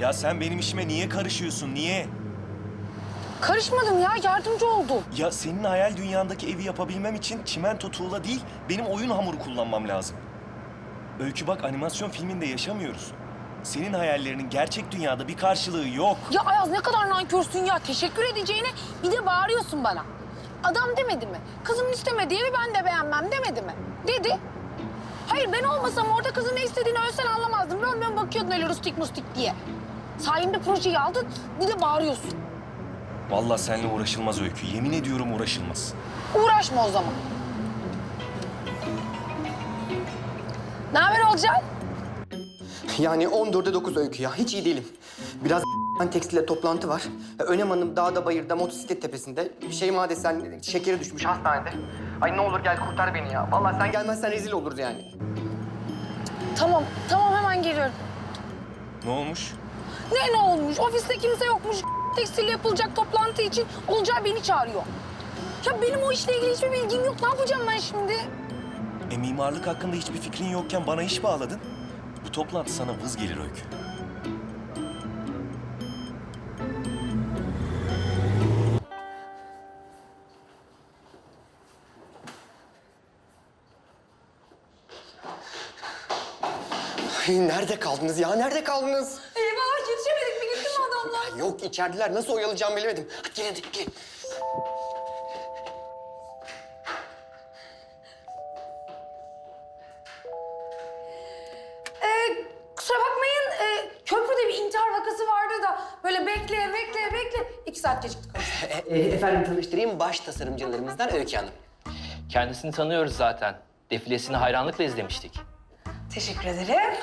Ya sen benim işime niye karışıyorsun? Niye? Karışmadım ya, yardımcı oldum. Ya senin hayal dünyandaki evi yapabilmem için çimento tuğla değil, benim oyun hamuru kullanmam lazım. Öykü bak animasyon filminde yaşamıyoruz. Senin hayallerinin gerçek dünyada bir karşılığı yok. Ya Ayaz ne kadar nankörsün ya. Teşekkür edeceğine bir de bağırıyorsun bana. Adam demedi mi? Kızımın istemediği evi ben de beğenmem demedi mi? Dedi. Hayır ben olmasam orada kızın ne istediğini ölsen anlamazdım. Ben ben bakıyordun öyle rustik mustik diye. Sayemde projeyi aldın, bir de bağırıyorsun. Vallahi seninle uğraşılmaz Öykü. Yemin ediyorum uğraşılmaz. Uğraşma o zaman. Ne haber olacak? Yani 14'e 9 öykü ya. Hiç iyi değilim. Biraz tekstille toplantı var. Önem Hanım dağda bayırda motosiklet tepesinde. Şeyma desen şekeri düşmüş hastanede. Ay ne olur gel kurtar beni ya. Vallahi sen gelmezsen rezil oluruz yani. Tamam, tamam hemen geliyorum. Ne olmuş? Ne ne olmuş? Ofiste kimse yokmuş. Tekstil yapılacak toplantı için Olcay beni çağırıyor. Ya benim o işle ilgili hiçbir bilgim yok. Ne yapacağım ben şimdi? E mimarlık hakkında hiçbir fikrin yokken bana iş bağladın. Bu toplantı sana vız gelir Öykü. Ay, nerede kaldınız ya? Nerede kaldınız? Yok içerideler. Nasıl oyalayacağımı bilemedim. Hadi gelin hadi gelin. Ee, kusura bakmayın. Ee, köprüde bir intihar vakası vardı da böyle bekle, bekle, bekle. İki saat geciktik. E, efendim tanıştırayım baş tasarımcılarımızdan Öykü Hanım. Kendisini tanıyoruz zaten. Defilesini hayranlıkla izlemiştik. Teşekkür ederim.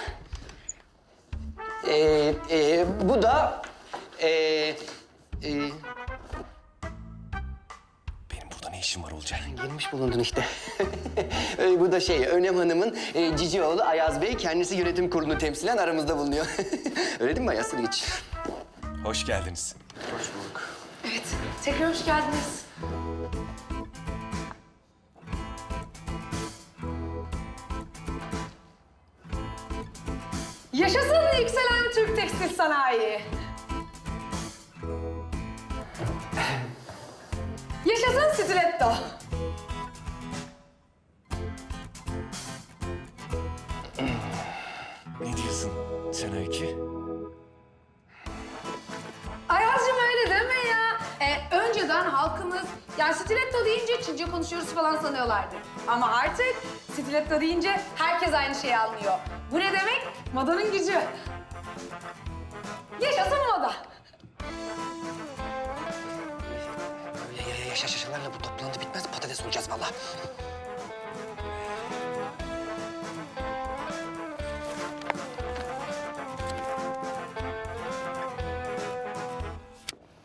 Ee, e, bu da... E, e, Benim burada ne işim var Olcay? Girmiş bulundun işte. Ee, Bu da şey, Önem Hanım'ın e, cici oğlu Ayaz Bey. Kendisi yönetim kurulunu temsilen aramızda bulunuyor. Öyle değil mi Ayaz? Hadi geç. Hoş geldiniz. Hoş bulduk. Evet, tekrar hoş geldiniz. Yaşasın yükselen Türk tekstil sanayi. Yaşasın stiletto. Ne diyorsun sen Öykü? Ayaz'cığım öyle deme ya. Ee, önceden halkımız ya stiletto deyince Çince konuşuyoruz falan sanıyorlardı. Ama artık stiletto deyince herkes aynı şeyi anlıyor. Bu ne demek? Modanın gücü. Yaşasın moda. Şaşalarla bu toplantı bitmez. Patates olacağız vallahi.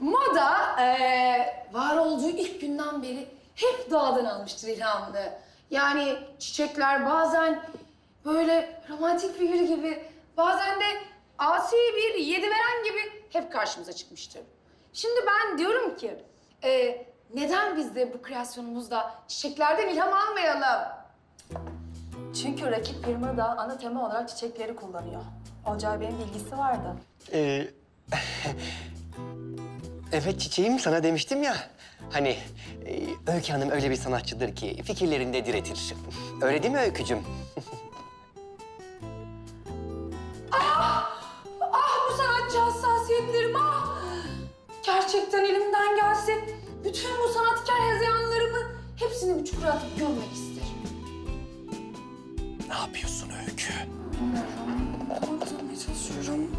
Moda eee, var olduğu ilk günden beri hep doğadan almıştır ilhamını. Yani çiçekler bazen böyle romantik figür gibi, bazen de asi bir yediveren gibi hep karşımıza çıkmıştır. Şimdi ben diyorum ki, eee, neden biz de bu kreasyonumuzda çiçeklerden ilham almayalım? Çünkü rakip firma da ana tema olarak çiçekleri kullanıyor. Olcay Bey'in bilgisi vardı. Ee, evet çiçeğim sana demiştim ya. Hani e, Öykü Hanım öyle bir sanatçıdır ki fikirlerinde diretir. Öyle değil mi Öykücüm? Ah bu sanatçı hassasiyetlerim ah! Gerçekten elimden gelse bütün bu sanatkar hezeyanlarımı hepsini bir çukura atıp gömmek isterim. Ne yapıyorsun Öykü? Anlatmaya çalışıyorum.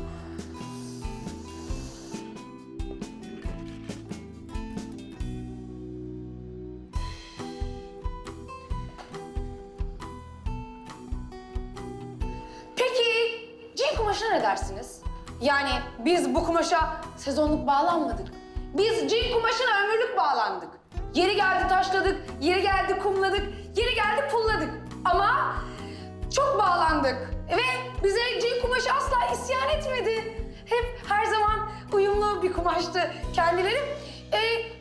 Peki cin kumaşına ne dersiniz? Yani biz bu kumaşa sezonluk bağlanmadık. Biz cin kumaşına ömürlük bağlandık. Yeri geldi taşladık, yeri geldi kumladık, yeri geldi pulladık. Ama çok bağlandık ve bize cin kumaşı asla isyan etmedi. Hep her zaman uyumlu bir kumaştı kendileri. Ee,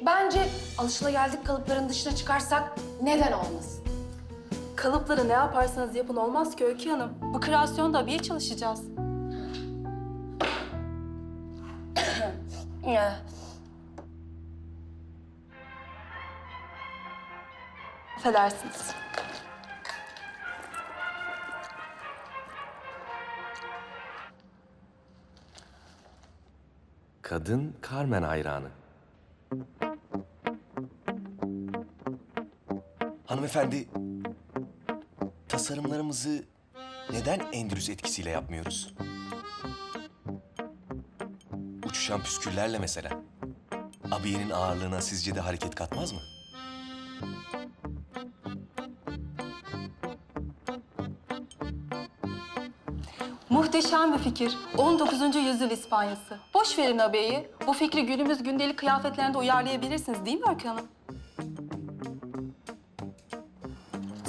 bence alışılageldik kalıpların dışına çıkarsak neden olmasın? Kalıpları ne yaparsanız yapın olmaz ki Öykü Hanım. Bu kreasyonda abiye çalışacağız. Affedersiniz. Kadın Carmen hayranı. Hanımefendi, tasarımlarımızı neden Endülüs etkisiyle yapmıyoruz? Uçuşan püsküllerle mesela. Abiyenin ağırlığına sizce de hareket katmaz mı? Muhteşem bir fikir. 19. yüzyıl İspanyası. Boş verin abeyi. Bu fikri günümüz gündelik kıyafetlerinde uyarlayabilirsiniz değil mi Öykü Hanım?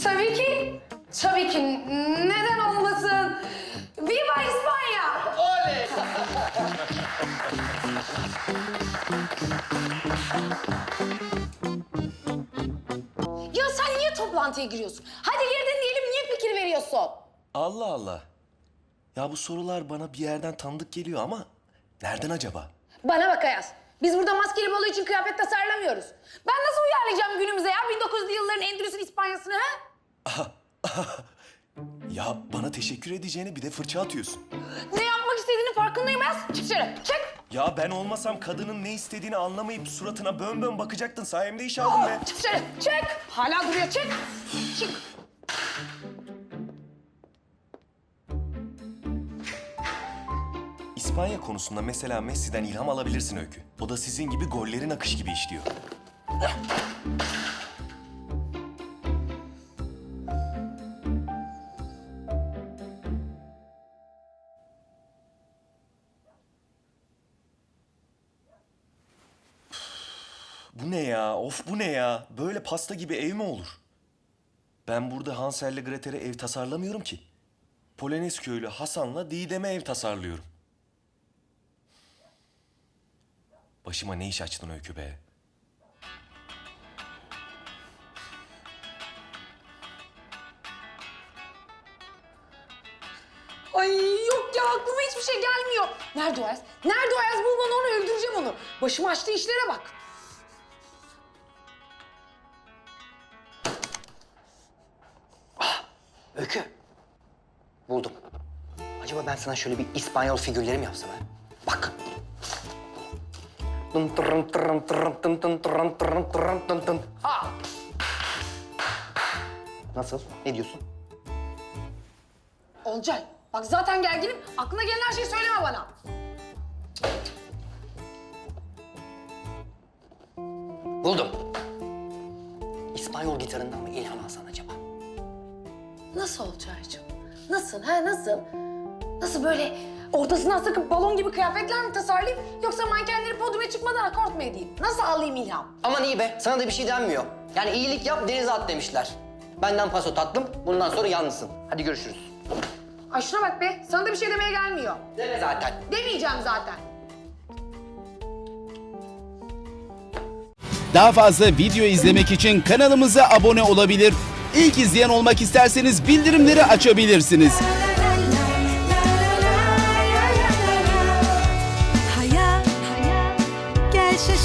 Tabii ki. Tabii ki. Neden olmasın? Viva İspanya! Ya sen niye toplantıya giriyorsun? Hadi girdin diyelim niye fikir veriyorsun? Allah Allah. Ya bu sorular bana bir yerden tanıdık geliyor ama nereden acaba? Bana bak Ayaz. Biz burada maskeli balo için kıyafet tasarlamıyoruz. Ben nasıl uyarlayacağım günümüze ya 1900'lü yılların Endülüs'ün İspanya'sını ha? Ya bana teşekkür edeceğine bir de fırça atıyorsun. Ne yapmak istediğinin farkındayım Ayaz. Çık dışarı, çık. Ya ben olmasam kadının ne istediğini anlamayıp suratına bön bön bakacaktın. Sayemde iş aldın be. Çık dışarı, çık. Hala duruyor, çık. Çık. İspanya konusunda mesela Messi'den ilham alabilirsin Öykü. O da sizin gibi gollerin akış gibi işliyor. Bu ne ya? Of bu ne ya? Böyle pasta gibi ev mi olur? Ben burada Hansel'le Gretel'e ev tasarlamıyorum ki. Polonez köylü Hasan'la Didem'e ev tasarlıyorum. Başıma ne iş açtın Öykü be? Ay yok ya aklıma hiçbir şey gelmiyor. Nerede o Ayaz? Nerede o Ayaz? Bul bana onu öldüreceğim onu. Başıma açtığı işlere bak. Öykü. Buldum. Acaba ben sana şöyle bir İspanyol figürleri mi yapsam ha? Bak. Tın tırın tırın tırın tın tın tırın tırın tırın tın tın. Ha! Nasıl? Ne diyorsun? Olcay bak zaten gerginim. Aklına gelen her şeyi söyleme bana. Buldum. İspanyol gitarından mı ilham alsan acaba? Nasıl Olcaycığım? Nasıl ha nasıl? Nasıl böyle ortasından sıkıp balon gibi kıyafetler mi tasarlayayım? Yoksa mankenleri podyuma çıkmadan akort mu edeyim? Nasıl alayım ilham? Aman iyi be, sana da bir şey denmiyor. Yani iyilik yap, denize at demişler. Benden paso tatlım, bundan sonra yalnızsın. Hadi görüşürüz. Ay şuna bak be. Sana da bir şey demeye gelmiyor. Deme zaten. Demeyeceğim zaten. Daha fazla video izlemek için kanalımıza abone olabilir. İlk izleyen olmak isterseniz bildirimleri açabilirsiniz.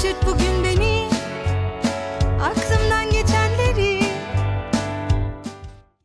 Şaşırt bugün